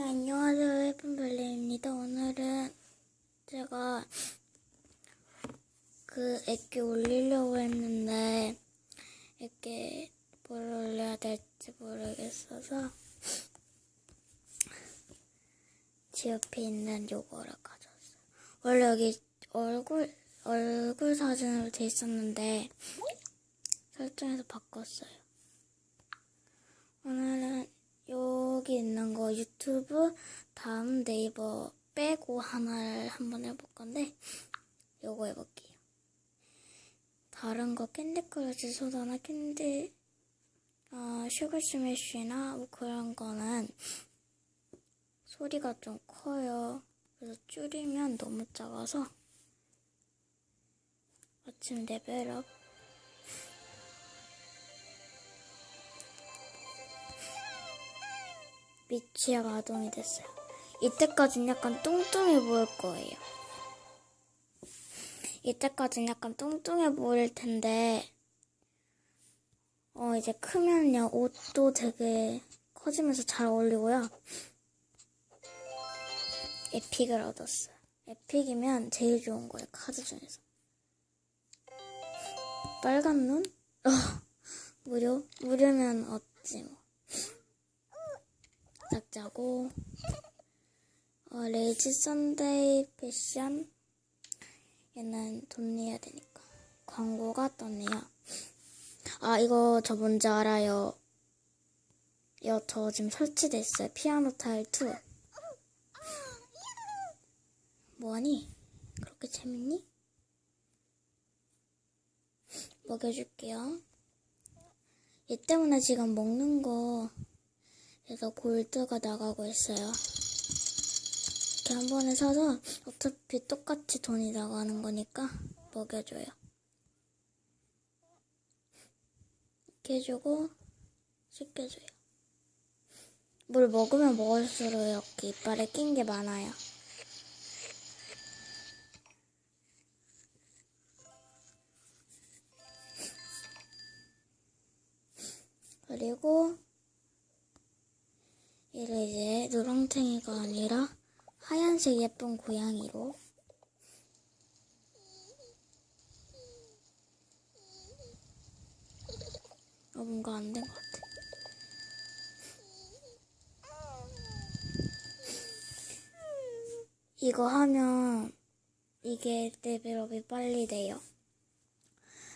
네, 안녕하세요. 예쁜별님입니다. 오늘은 제가 그 애기 올리려고 했는데 애기 뭘 올려야 될지 모르겠어서 제 옆에 있는 요거를 가져왔어요. 원래 여기 얼굴 얼굴 사진으로 돼 있었는데 설정해서 바꿨어요. 오늘은 여기 있는 거 유튜브 다음 네이버 빼고 하나를 한번 해볼 건데 요거 해볼게요. 다른 거 캔디 크러쉬 소다나 캔디 어, 슈가 스매쉬나 뭐 그런 거는 소리가 좀 커요. 그래서 줄이면 너무 작아서 아침 레벨업 미치가 가동이 됐어요. 이때까지는 약간 뚱뚱해 보일 거예요. 이때까지는 약간 뚱뚱해 보일 텐데, 어, 이제 크면요, 옷도 되게 커지면서 잘 어울리고요. 에픽을 얻었어요. 에픽이면 제일 좋은 거예요, 카드 중에서. 빨간 눈? 어, 무료? 무료면 어찌 뭐. 딱 자고. 어, 레이지 선데이 패션. 얘는 돈 내야 되니까. 광고가 떴네요 아 이거 저 뭔지 알아요. 이거 저 지금 설치됐어요. 피아노 타일 2 뭐하니? 그렇게 재밌니? 먹여줄게요. 얘 때문에 지금 먹는 거 그래서 골드가 나가고 있어요. 이렇게 한 번에 사서 어차피 똑같이 돈이 나가는 거니까 먹여줘요. 이렇게 해주고 씻겨줘요. 뭘 먹으면 먹을수록 이렇게 이빨에 낀 게 많아요. 그리고 얘를 이제 노랑탱이가 아니라 하얀색 예쁜 고양이로 어, 뭔가 안 된 것 같아. 이거 하면 이게 레벨업이 빨리 돼요.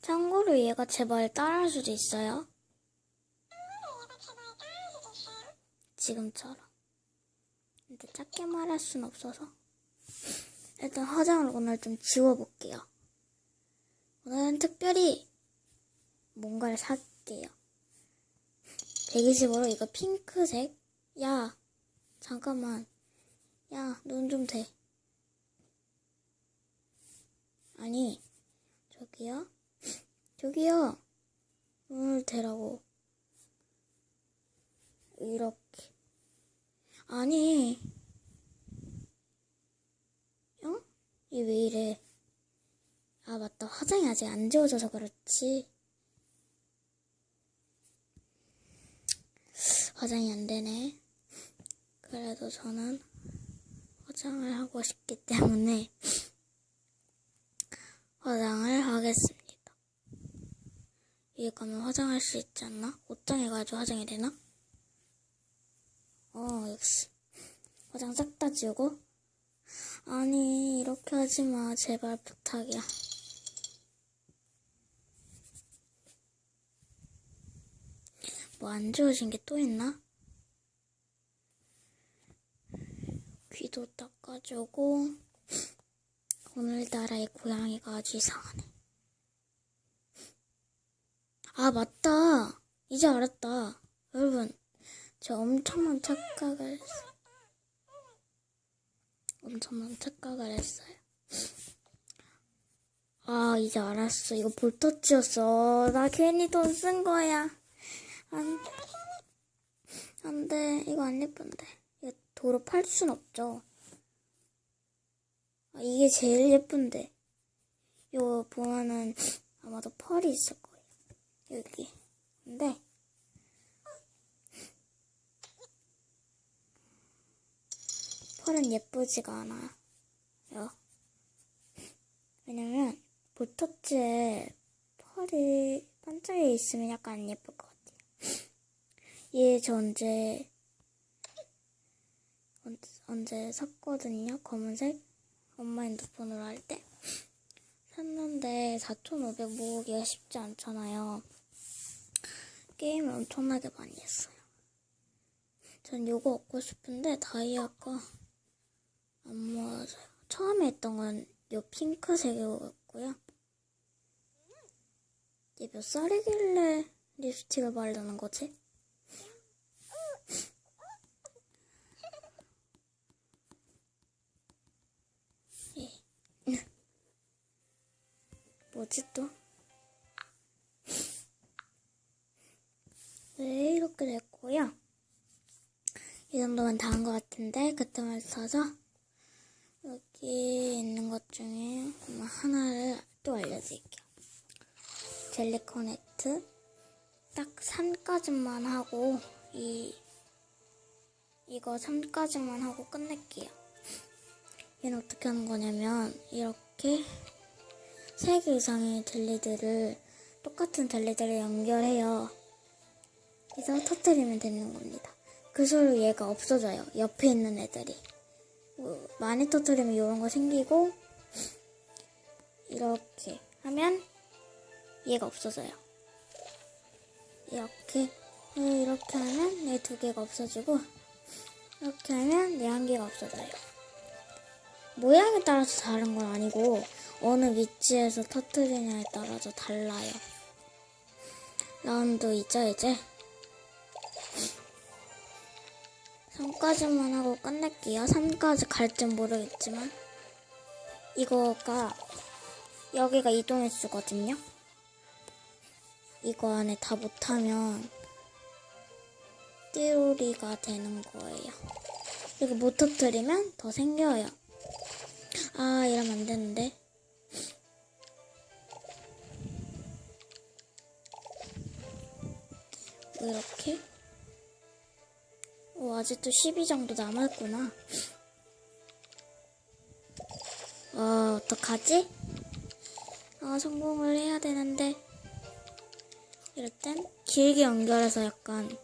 참고로 얘가 제말 따라할 수도 있어요. 지금처럼. 근데 작게 말할 순 없어서. 일단 화장을 오늘 좀 지워볼게요. 오늘은 특별히 뭔가를 살게요. 120으로 이거 핑크색? 야, 잠깐만. 야, 눈 좀 대. 아니, 저기요? 저기요. 눈을 대라고. 이렇게. 아니. 어? 이 왜 이래? 아, 맞다. 화장이 아직 안 지워져서 그렇지. 화장이 안 되네. 그래도 저는 화장을 하고 싶기 때문에 화장을 하겠습니다. 이게 가면 화장할 수 있지 않나? 옷장해가지고 화장이 되나? 어, 역시. 화장 싹 다 지우고. 아니, 이렇게 하지 마. 제발 부탁이야. 뭐 안 지워진 게 또 있나? 귀도 닦아주고. 오늘따라 이 고양이가 아주 이상하네. 아, 맞다. 이제 알았다. 여러분, 저 엄청난 착각을 했어요. 엄청난 착각을 했어요. 아, 이제 알았어. 이거 볼터치였어. 나 괜히 돈 쓴 거야. 안, 안 돼. 이거 안 예쁜데. 이거 도로 팔 순 없죠. 아, 이게 제일 예쁜데. 이거 보면은 아마도 펄이 있을 거예요. 여기. 근데 펄은 예쁘지가 않아요. 왜냐면 볼터치에 펄이 반짝여 있으면 약간 안 예쁠 것 같아요. 얘저 언제 언- 언제 샀거든요. 검은색 엄마 핸드폰으로 할 때 샀는데 4,500 모으기가 쉽지 않잖아요. 게임을 엄청나게 많이 했어요. 전 요거 얻고 싶은데 다이아가 안 모아져요. 처음에 했던 건 요 핑크색이었고요. 얘 몇 살이길래 립스틱을 바르는 거지? 예. 뭐지 또? 네, 이렇게 됐고요. 이 정도면 다 한 것 같은데 그때만 써서 여기 있는 것 중에 하나를 또 알려드릴게요. 젤리 커넥트 딱 3까지만 하고 이 이거 3까지만 하고 끝낼게요. 얘는 어떻게 하는 거냐면 이렇게 3개 이상의 젤리들을 똑같은 젤리들을 연결해요. 그래서 터뜨리면 되는 겁니다. 그 소로 얘가 없어져요. 옆에 있는 애들이. 뭐, 많이 터뜨리면 이런 거 생기고 이렇게 하면 얘가 없어져요. 이렇게 네, 이렇게 하면 얘 두 개가 없어지고 이렇게 하면 얘 한 개가 없어져요. 모양에 따라서 다른 건 아니고 어느 위치에서 터뜨리냐에 따라서 달라요. 라운드 있죠 이제 3까지만 하고 끝낼게요. 3까지 갈진 모르겠지만 이거가 여기가 이동해 주거든요. 이거 안에 다 못하면 띠로리가 되는 거예요. 이거 못 터뜨리면 더 생겨요. 아 이러면 안 되는데. 이렇게 오, 아직도 12 정도 남았구나. 어, 어떡하지? 아, 성공을 해야 되는데. 이럴 땐 길게 연결해서 약간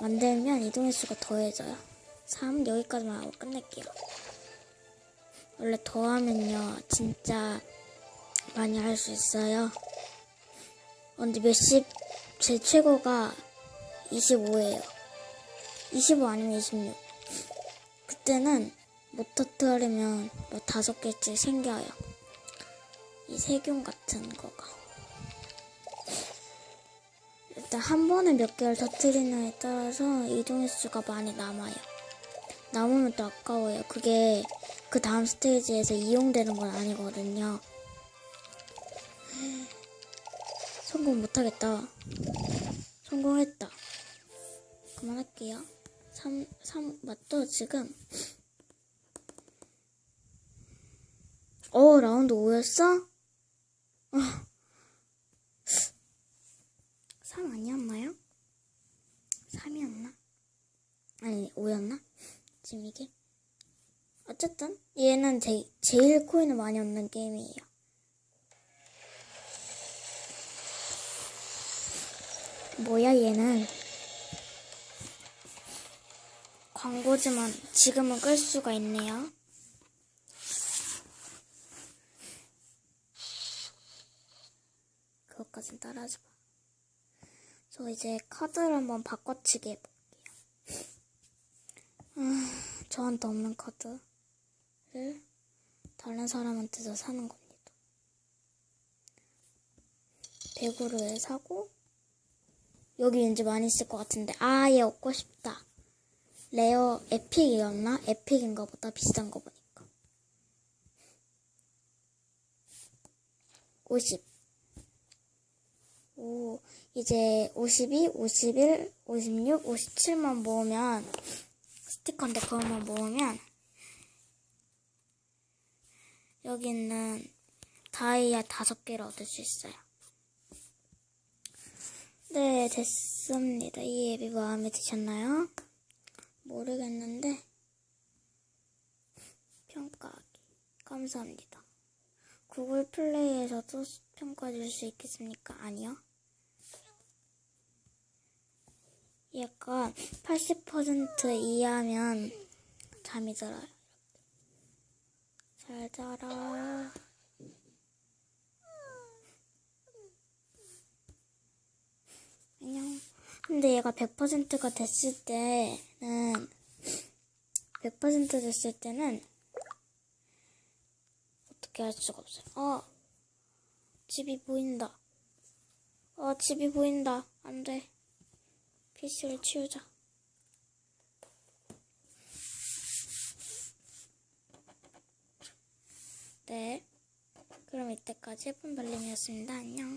만들면 이동의 수가 더해져요. 3 여기까지만 하고 끝낼게요. 원래 더하면요, 진짜 많이 할 수 있어요. 어, 근데 몇십, 제 최고가 25예요. 25 아니면 26. 그때는 못 터뜨리면 뭐 다섯 개씩 생겨요. 이 세균 같은 거가. 일단 한 번에 몇 개를 터뜨리느냐에 따라서 이동의 수가 많이 남아요. 남으면 또 아까워요. 그게 그 다음 스테이지에서 이용되는 건 아니거든요. 성공 못하겠다. 성공했다. 그만할게요. 3, 3, 맞죠? 지금. 어, 라운드 5였어? 어. 3 아니었나요? 3이었나? 아니, 5였나? 지금 이게? 어쨌든, 얘는 제, 제일 코인을 많이 얻는 게임이에요. 뭐야, 얘는. 광고지만 지금은 끌 수가 있네요. 그것까진 따라하지 마. 저 이제 카드를 한번 바꿔치기 해볼게요. 음, 저한테 없는 카드를 다른 사람한테서 사는 겁니다. 100으로 사고 여기 왠지 많이 쓸것 같은데 아얘 얻고 싶다. 레어 에픽이었나? 에픽인가 보다 비싼 거 보니까 50 오, 이제 52, 51, 56, 57만 모으면 스티커인데 그것만 모으면 여기 있는 다이아 다섯 개를 얻을 수 있어요. 네, 됐습니다. 이 앱이 마음에 드셨나요? 모르겠는데 평가하기. 감사합니다. 구글 플레이에서도 평가 줄 수 있겠습니까? 아니요. 약간 80% 이하면 잠이 들어요. 잘 자라. 안녕. 근데 얘가 100%가 됐을 때 는 100% 됐을 때는 어떻게 할 수가 없어요. 어, 집이 보인다. 어, 집이 보인다. 안 돼. PC를 치우자. 네. 그럼 이때까지 폰발림이었습니다. 안녕.